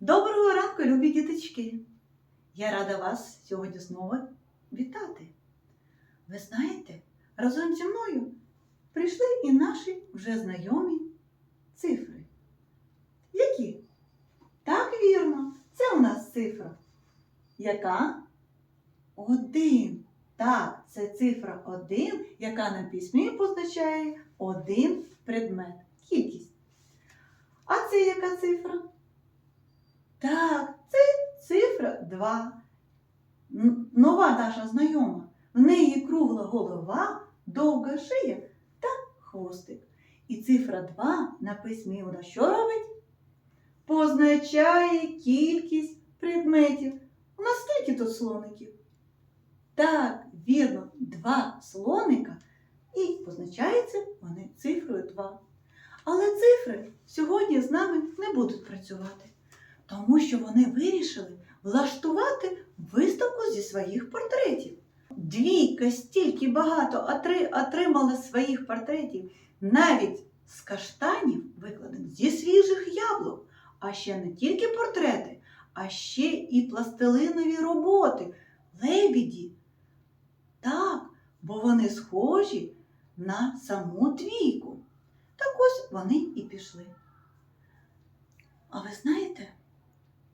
Доброго ранку, любі діточки! Я рада вас сьогодні знову вітати. Ви знаєте, разом зі мною прийшли і наші вже знайомі цифри. Які? Так, вірно, це у нас цифра. Яка? Один. Так, це цифра один, яка на письмі позначає один предмет. Кількість. А це яка цифра? Так, це цифра 2. Нова наша знайома. В неї кругла голова, довга шия та хвостик. І цифра 2 на письмі вона що робить? Позначає кількість предметів. У нас скільки тут слоників? Так, вірно, два слоника і позначаються вони цифрою 2. Але цифри сьогодні з нами не будуть працювати тому що вони вирішили влаштувати виставку зі своїх портретів. Двійка стільки багато отри- отримали своїх портретів навіть з каштанів, викладених зі свіжих яблук, а ще не тільки портрети, а ще і пластилинові роботи, лебіді. Так, бо вони схожі на саму двійку. Так ось вони і пішли. А ви знаєте,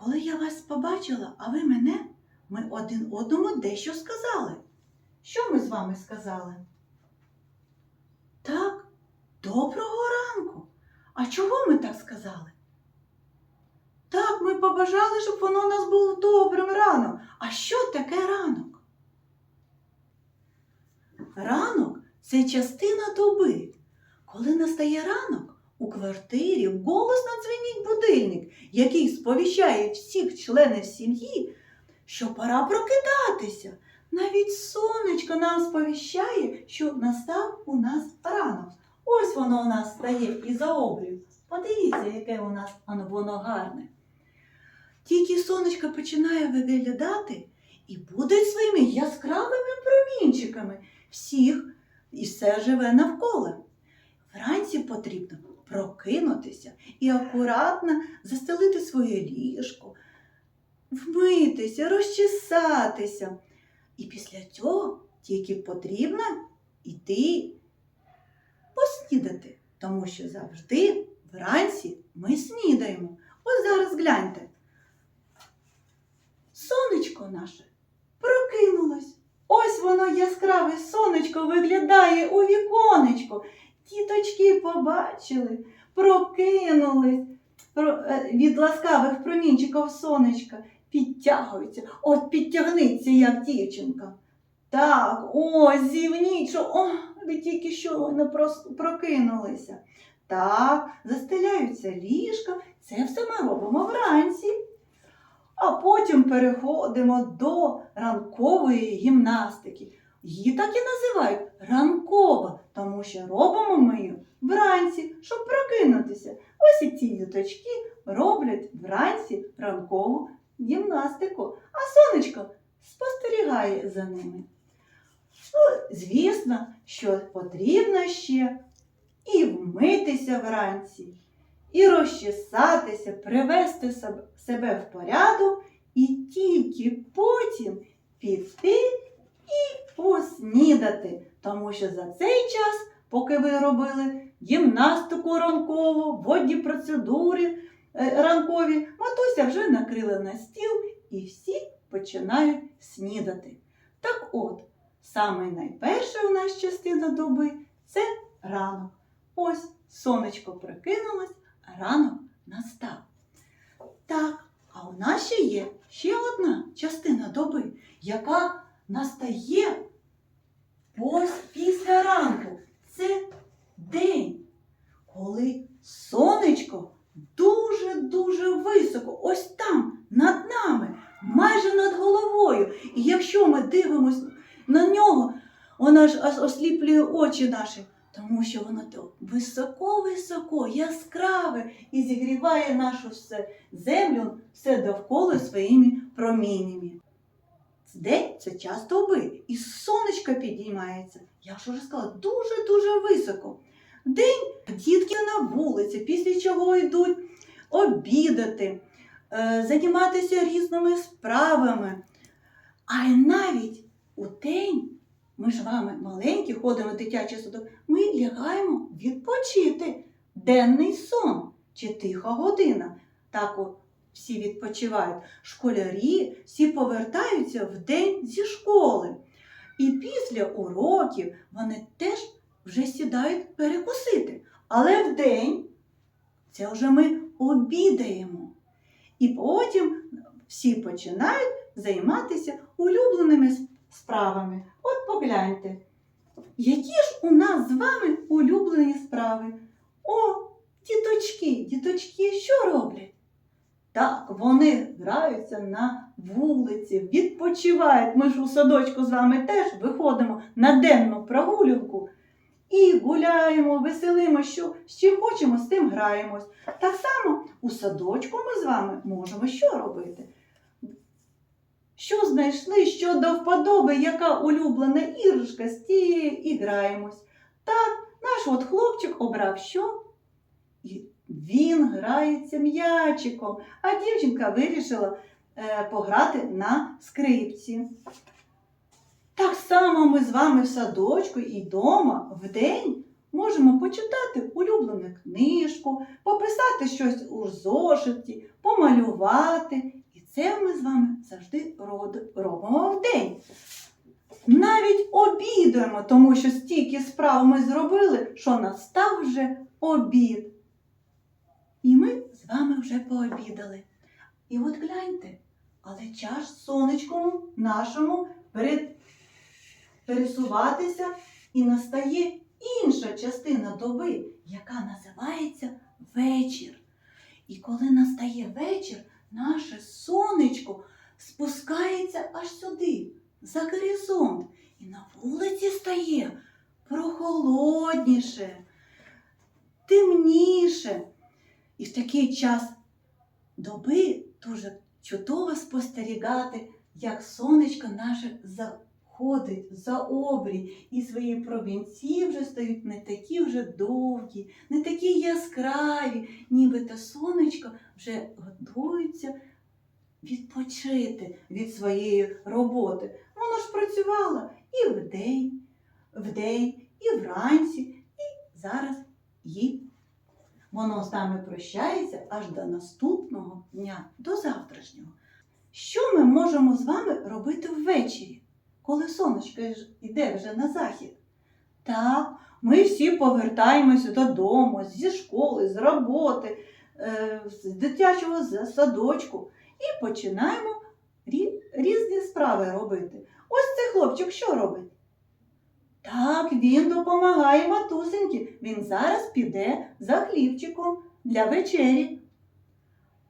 коли я вас побачила, а ви мене, ми один одному дещо сказали. Що ми з вами сказали? Так, доброго ранку. А чого ми так сказали? Так, ми побажали, щоб воно у нас було добрим раном. А що таке ранок? Ранок це частина доби. Коли настає ранок, у квартирі голосно дзвенить будильник, який сповіщає всіх членів сім'ї, що пора прокидатися. Навіть сонечко нам сповіщає, що настав у нас ранок. Ось воно у нас стає і за обрію. Подивіться, яке у нас воно гарне. Тільки сонечко починає виглядати і буде своїми яскравими промінчиками всіх і все живе навколо. Вранці потрібно прокинутися і акуратно застелити своє ліжко, вмитися, розчесатися. І після цього тільки потрібно йти поснідати, тому що завжди вранці ми снідаємо. Ось зараз гляньте. Сонечко наше прокинулось. Ось воно яскраве сонечко виглядає у віконечко. Діточки побачили, прокинулись е, від ласкавих промінчиків сонечка, підтягуються. От підтягниться, як дівчинка. Так, ось зівніть, о, ви тільки що не прокинулися. Так, застеляються ліжка, це все ми робимо вранці. А потім переходимо до ранкової гімнастики. Її так і називають ранкова, тому що робимо ми її вранці, щоб прокинутися. Ось і ці діточки роблять вранці ранкову гімнастику, а сонечко спостерігає за ними. Ну, звісно, що потрібно ще і вмитися вранці, і розчесатися, привести себе- в порядок, і тільки потім піти і поснідати, тому що за цей час, поки ви робили гімнастику ранкову, водні процедури е, ранкові, матуся вже накрила на стіл і всі починають снідати. Так от, саме найперша у нас частина доби це ранок. Ось сонечко прокинулось, а ранок настав. Так, а у нас ще є ще одна частина доби, яка настає після ранку. Це день, коли сонечко дуже-дуже високо, ось там, над нами, майже над головою. І якщо ми дивимося на нього, воно ж осліплює очі наші, тому що воно то високо-високо, яскраве і зігріває нашу землю все довкола своїми проміннями. День це час доби, і сонечко підіймається. Я ж уже сказала, дуже-дуже високо. День дітки на вулиці, після чого йдуть обідати. е, займатися різними справами. А навіть у день ми ж вами маленькі, ходимо в дитячий садок, ми лягаємо відпочити. Денний сон чи тиха година. Так всі відпочивають. Школярі всі повертаються в день зі школи. І після уроків вони теж вже сідають перекусити. Але вдень це вже ми обідаємо. І потім всі починають займатися улюбленими справами. От погляньте, які ж у нас з вами улюблені справи? О, діточки, діточки що роблять? Так, вони граються на вулиці, відпочивають. Ми ж у садочку з вами теж виходимо на денну прогулянку і гуляємо, веселимо, що з чим хочемо, з тим граємось. Так само у садочку ми з вами можемо що робити? Що знайшли, що до вподоби, яка улюблена іграшка, з тією і граємось. Так, наш от хлопчик обрав що? Він грається м'ячиком, а дівчинка вирішила е, пограти на скрипці. Так само ми з вами в садочку і вдома вдень можемо почитати улюблену книжку, пописати щось у зошиті, помалювати. І це ми з вами завжди робимо вдень. Навіть обідаємо, тому що стільки справ ми зробили, що настав вже обід. І ми з вами вже пообідали. І от гляньте, але час сонечкому нашому перед пересуватися і настає інша частина доби, яка називається вечір. І коли настає вечір, наше сонечко спускається аж сюди, за горизонт, і на вулиці стає прохолодніше, темніше. І в такий час доби дуже чудово спостерігати, як сонечко наше заходить за обрій, і свої промінці вже стають не такі вже довгі, не такі яскраві, нібито сонечко вже готується відпочити від своєї роботи. Воно ж працювало і вдень, вдень, і вранці, і зараз їй Воно з нами прощається аж до наступного дня, до завтрашнього. Що ми можемо з вами робити ввечері, коли сонечко ж іде вже на захід? Так, ми всі повертаємося додому зі школи, з роботи, е, з дитячого садочку і починаємо різні справи робити. Ось цей хлопчик що робить? Так, він допомагає матусеньки. Він зараз піде за хлібчиком для вечері.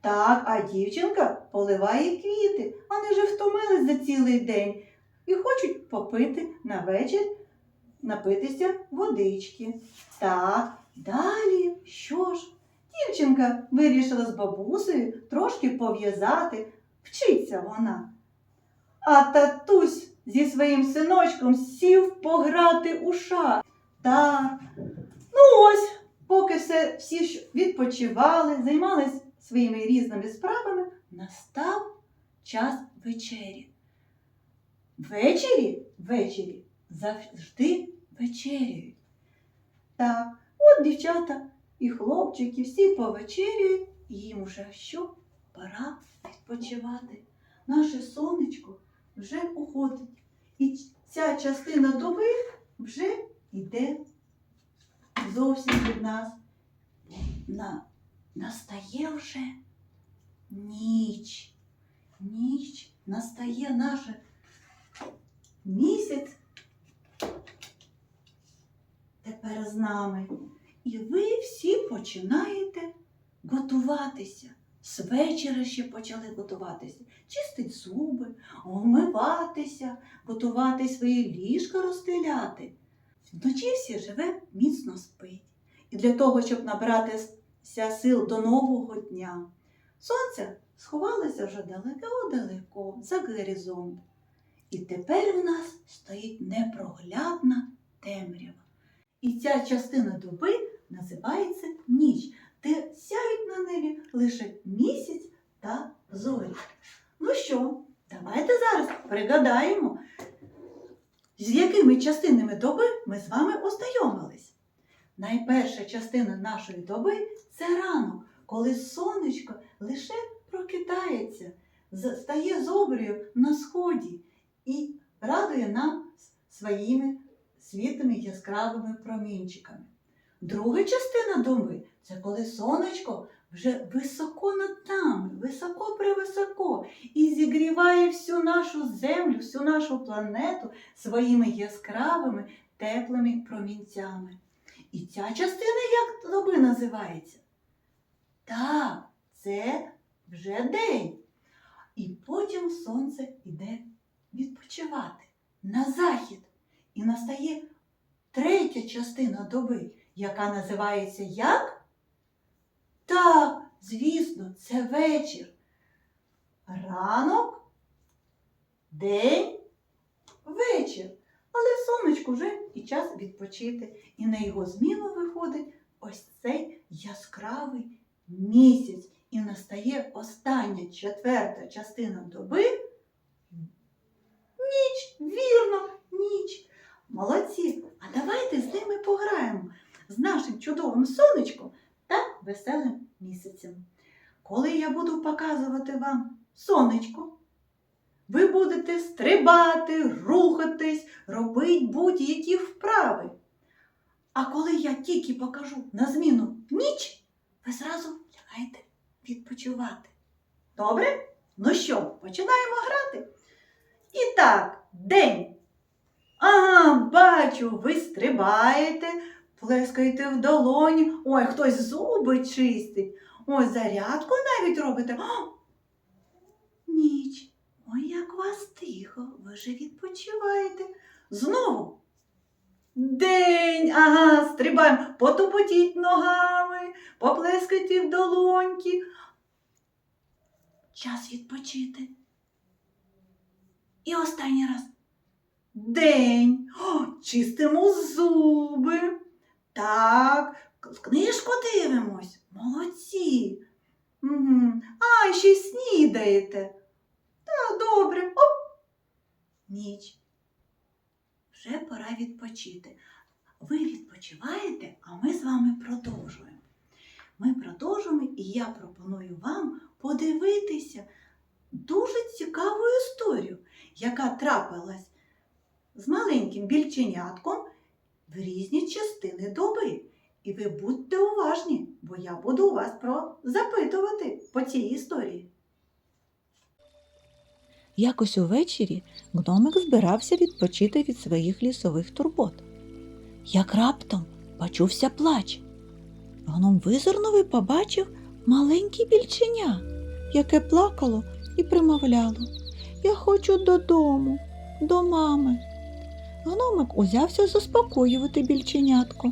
Так, а дівчинка поливає квіти. Вони вже втомились за цілий день і хочуть попити на вечір, напитися водички. Так, далі що ж? Дівчинка вирішила з бабусею трошки пов'язати. Вчиться вона. А татусь зі своїм синочком сів пограти у шах. Так. Ну ось, поки все, всі відпочивали, займались своїми різними справами, настав час вечері. Ввечері, ввечері завжди вечеряють. Так, от дівчата і хлопчики всі повечеряють, і їм уже що? Пора відпочивати. Наше сонечко вже уходить. І ця частина доби вже йде зовсім від нас. На, настає вже ніч. Ніч настає наше місяць тепер з нами. І ви всі починаєте готуватися. З вечора ще почали готуватися, чистить зуби, вмиватися, готувати свої ліжка розстеляти. Вночі всі живе, міцно спить. І для того, щоб набратися сил до нового дня, сонце сховалося вже далеко-далеко за горизонт. І тепер в нас стоїть непроглядна темрява. І ця частина доби називається ніч, де сяють на небі лише місяць та зорі. Ну що, давайте зараз пригадаємо, з якими частинами доби ми з вами ознайомились. Найперша частина нашої доби це ранок, коли сонечко лише прокидається, стає зоброю на сході і радує нам своїми світлими яскравими промінчиками. Друга частина доби це коли сонечко вже високо над нами, високо превисоко, і зігріває всю нашу землю, всю нашу планету своїми яскравими теплими промінцями. І ця частина як доби називається? Так, це вже день. І потім сонце йде відпочивати на захід. І настає третя частина доби, яка називається як? Так, звісно, це вечір. Ранок, день, вечір. Але сонечку вже і час відпочити. І на його зміну виходить ось цей яскравий місяць. І настає остання четверта частина доби. Ніч, вірно, ніч. Молодці. А давайте з ними пограємо з нашим чудовим сонечком веселим місяцем. Коли я буду показувати вам сонечко, ви будете стрибати, рухатись, робити будь-які вправи. А коли я тільки покажу на зміну ніч, ви зразу лягаєте відпочивати. Добре? Ну що, починаємо грати? І так, день. Ага, бачу, ви стрибаєте, плескаєте в долоні. Ой, хтось зуби чистить. Ой, зарядку навіть робите. О, ніч. Ой, як вас тихо, ви же відпочиваєте. Знову. День, ага, стрибаємо, потупотіть ногами, поплескайте в долоньки. Час відпочити. І останній раз. День. О, чистимо зуби. Так, книжку дивимось. Молодці. Угу. А, ще й снідаєте. Так, добре. Оп. Ніч. Вже пора відпочити. Ви відпочиваєте, а ми з вами продовжуємо. Ми продовжуємо, і я пропоную вам подивитися дуже цікаву історію, яка трапилась з маленьким більченятком в різні частини доби. І ви будьте уважні, бо я буду вас про запитувати по цій історії. Якось увечері гномик збирався відпочити від своїх лісових турбот. Як раптом почувся плач. Гном визирнув і побачив маленьке більченя, яке плакало і примовляло Я хочу додому, до мами. Гномик узявся заспокоювати більченятко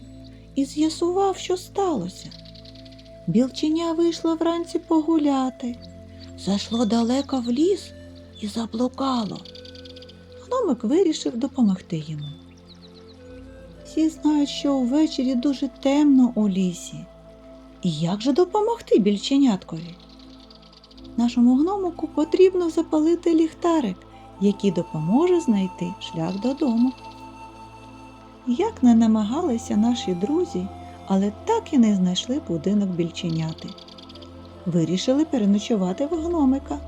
і з'ясував, що сталося. Білченя вийшло вранці погуляти, зайшло далеко в ліс і заблукало. Гномик вирішив допомогти йому. Всі знають, що увечері дуже темно у лісі. І як же допомогти більченяткові? Нашому гномику потрібно запалити ліхтарик, який допоможе знайти шлях додому. Як не намагалися наші друзі, але так і не знайшли будинок більченяти. Вирішили переночувати в гномика.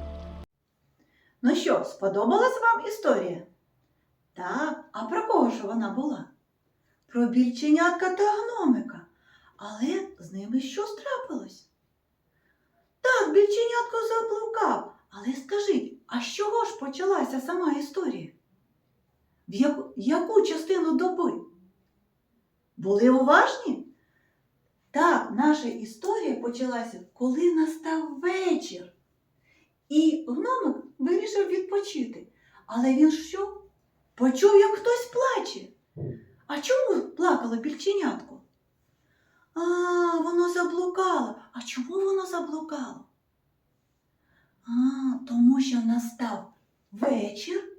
Ну що, сподобалась вам історія? Так, а про кого ж вона була? Про більченятка та гномика. Але з ними що трапилось? Так, більченятко заблукав. Але скажіть, а з чого ж почалася сама історія? В яку, яку частину доби? Були уважні? Так, наша історія почалася, коли настав вечір. І гномик вирішив відпочити. Але він що? Почув, як хтось плаче. А чому плакало більченятко? А, воно заблукало. А чому воно заблукало? А, тому що настав вечір,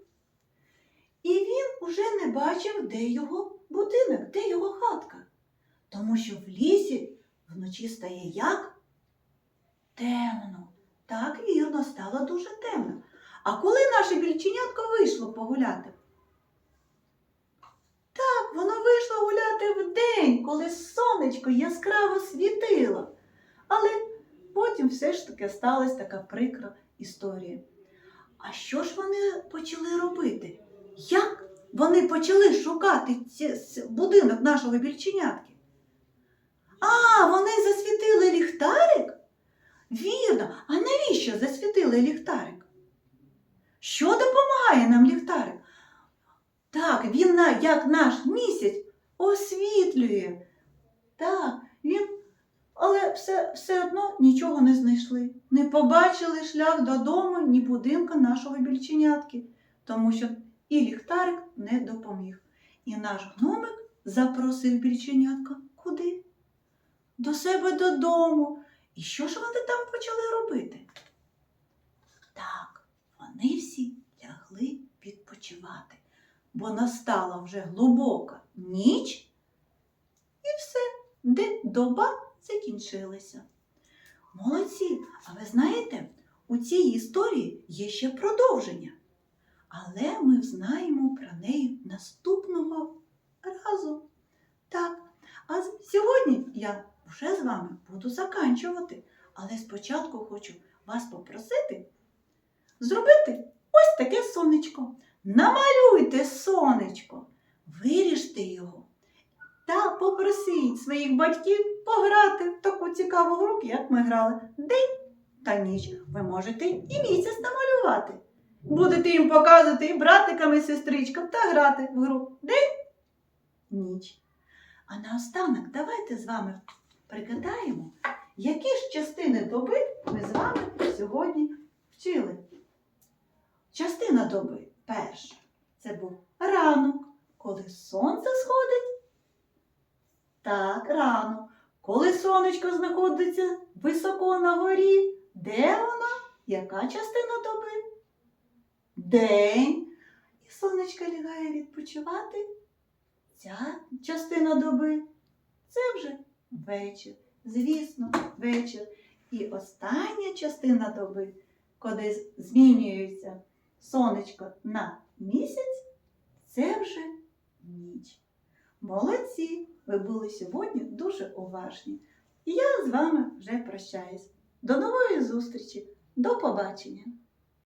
і він уже не бачив, де його будинок, де його хатка. Тому що в лісі вночі стає як? Темно. Так, вірно, стало дуже темно. А коли наше більченятко вийшло погуляти? Так, воно вийшло гуляти вдень, коли сонечко яскраво світило. Але потім все ж таки сталася така прикра історія. А що ж вони почали робити? Як вони почали шукати ці, будинок нашого більченятки? А, вони засвітили ліхтарик? Вірно, а навіщо засвітили ліхтарик? Що допомагає нам ліхтарик? Так, він як наш місяць освітлює. Так, він, але все, все одно нічого не знайшли. Не побачили шлях додому, ні будинка нашого більченятки, тому що і ліхтарик не допоміг. І наш гномик запросив більченятка куди? До себе додому. І що ж вони там почали робити? Так, вони всі лягли відпочивати, бо настала вже глибока ніч, і все, де доба закінчилася. Молодці, а ви знаєте, у цій історії є ще продовження. Але ми знаємо про неї наступного разу. Так, а сьогодні я вже з вами буду заканчувати. Але спочатку хочу вас попросити зробити ось таке сонечко. Намалюйте сонечко, виріжте його та попросіть своїх батьків пограти в таку цікаву гру, як ми грали день та ніч. Ви можете і місяць намалювати. Будете їм показувати і братикам, і сестричкам та грати в гру день, ніч. А наостанок давайте з вами пригадаємо, які ж частини доби ми з вами сьогодні вчили. Частина доби перша це був ранок, коли сонце сходить. Так, рано. Коли сонечко знаходиться високо на горі, де воно? Яка частина доби? День. І сонечко лягає відпочивати. Ця частина доби це вже вечір. Звісно, вечір. І остання частина доби, коли змінюється сонечко на місяць, це вже ніч. Молодці! Ви були сьогодні дуже уважні. І я з вами вже прощаюсь. До нової зустрічі. До побачення!